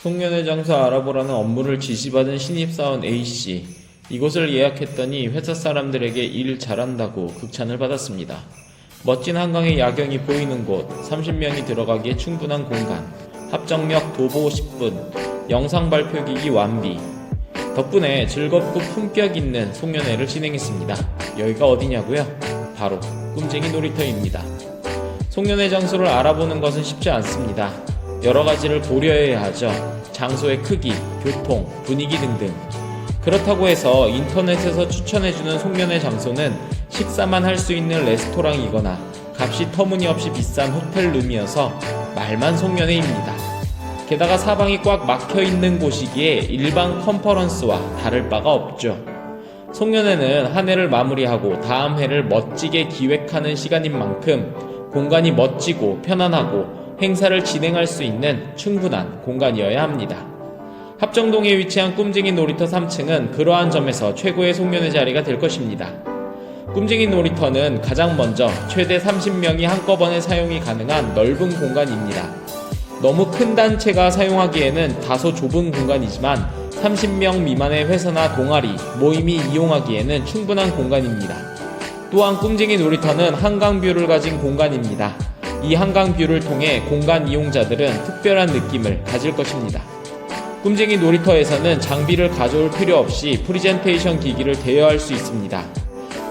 송년회 장소 알아보라는 업무를 지시받은 신입사원 A씨. 이곳을 예약했더니 회사 사람들에게 일 잘한다고 극찬을 받았습니다. 멋진 한강의 야경이 보이는 곳, 30명이 들어가기에 충분한 공간, 합정역 도보 10분, 영상 발표기기 완비. 덕분에 즐겁고 품격 있는 송년회를 진행했습니다. 여기가 어디냐고요? 바로 꿈쟁이 놀이터입니다. 송년회 장소를 알아보는 것은 쉽지 않습니다. 여러 가지를 고려해야 하죠. 장소의 크기, 교통, 분위기 등등. 그렇다고 해서 인터넷에서 추천해주는 송년회 장소는 식사만 할 수 있는 레스토랑이거나 값이 터무니없이 비싼 호텔룸이어서 말만 송년회입니다. 게다가 사방이 꽉 막혀 있는 곳이기에 일반 컨퍼런스와 다를 바가 없죠. 송년회는 한 해를 마무리하고 다음 해를 멋지게 기획하는 시간인 만큼 공간이 멋지고 편안하고 행사를 진행할 수 있는 충분한 공간이어야 합니다. 합정동에 위치한 꿈쟁이 놀이터 3층은 그러한 점에서 최고의 송년회 자리가 될 것입니다. 꿈쟁이 놀이터는 가장 먼저 최대 30명이 한꺼번에 사용이 가능한 넓은 공간입니다. 너무 큰 단체가 사용하기에는 다소 좁은 공간이지만 30명 미만의 회사나 동아리, 모임이 이용하기에는 충분한 공간입니다. 또한 꿈쟁이 놀이터는 한강뷰를 가진 공간입니다. 이 한강 뷰를 통해 공간 이용자들은 특별한 느낌을 가질 것입니다. 꿈쟁이 놀이터에서는 장비를 가져올 필요 없이 프리젠테이션 기기를 대여할 수 있습니다.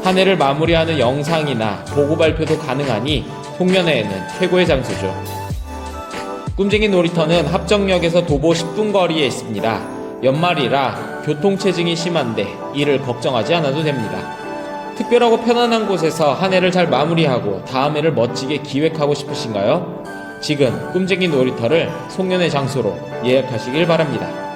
한 해를 마무리하는 영상이나 보고 발표도 가능하니 송년회에는 최고의 장소죠. 꿈쟁이 놀이터는 합정역에서 도보 10분 거리에 있습니다. 연말이라 교통체증이 심한데 이를 걱정하지 않아도 됩니다. 특별하고 편안한 곳에서 한 해를 잘 마무리하고 다음 해를 멋지게 기획하고 싶으신가요? 지금 꿈쟁이 놀이터를 송년회 장소로 예약하시길 바랍니다.